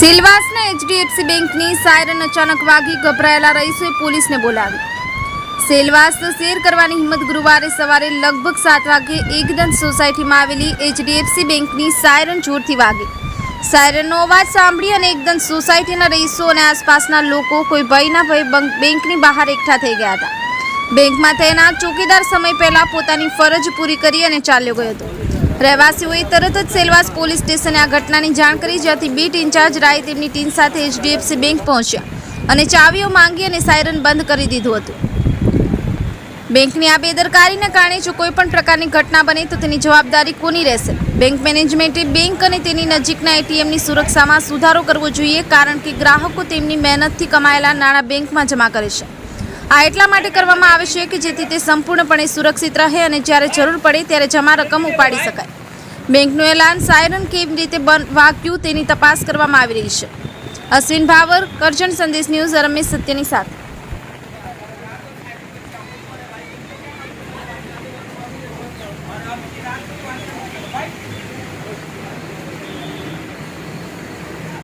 સિલવાસના HDFC બેંકની siren અચાનક વાગી ગભરાયેલા રહીશોએ પોલીસને બોલાવી. સેલવાસ શેર કરવાની હિંમત ગુરુવારે સવારે લગભગ સાત વાગે એકદમ સોસાયટીમાં આવેલી એચડીએફસી બેંકની સાયરન જોરથી વાગી. સાયરનનો અવાજ સાંભળી અને એકદમ સોસાયટીના રહીશો અને આસપાસના લોકો કોઈ ભયના ભય બંક- બેંકની બહાર એકઠા થઈ ગયા હતા. બેંકમાં તૈનાત ચોકીદાર સમય પહેલા પોતાની ફરજ પૂરી કરી અને ચાલ્યો ગયો હતો. રહેવાસીઓએ તરત જ સેલવાસ પોલીસ સ્ટેશને આ ઘટનાની જાણ કરી જ્યાંથી બીટ ઇન્ચાર્જ રાય તેમની ટીમ સાથે એચડીએફસી બેંક પહોંચ્યા અને ચાવીઓ માંગી અને સાયરન બંધ કરી દીધું હતું. બેંકની આ બેદરકારીને કારણે જો કોઈ પણ પ્રકારની ઘટના બને તો તેની જવાબદારી કોની રહેશે? બેંક મેનેજમેન્ટે બેંક અને તેની નજીકના એટીએમની સુરક્ષામાં સુધારો કરવો જોઈએ કારણ કે ગ્રાહકો તેમની મહેનતથી કમાયેલા નાણાં બેંકમાં જમા કરે છે. આ એટલા માટે કરવામાં આવે છે કે જેથી તે સંપૂર્ણપણે સુરક્ષિત રહે અને જ્યારે જરૂર પડે ત્યારે જમા રકમ ઉપાડી શકાય. બેંકનું એલાન સાયરન કેવી રીતે વાગ્યું તેની તપાસ કરવામાં આવી રહી છે. અશ્વિન ભાવર, કરજણ સંદેશ ન્યૂઝ, રમેશ સત્યની સાથે.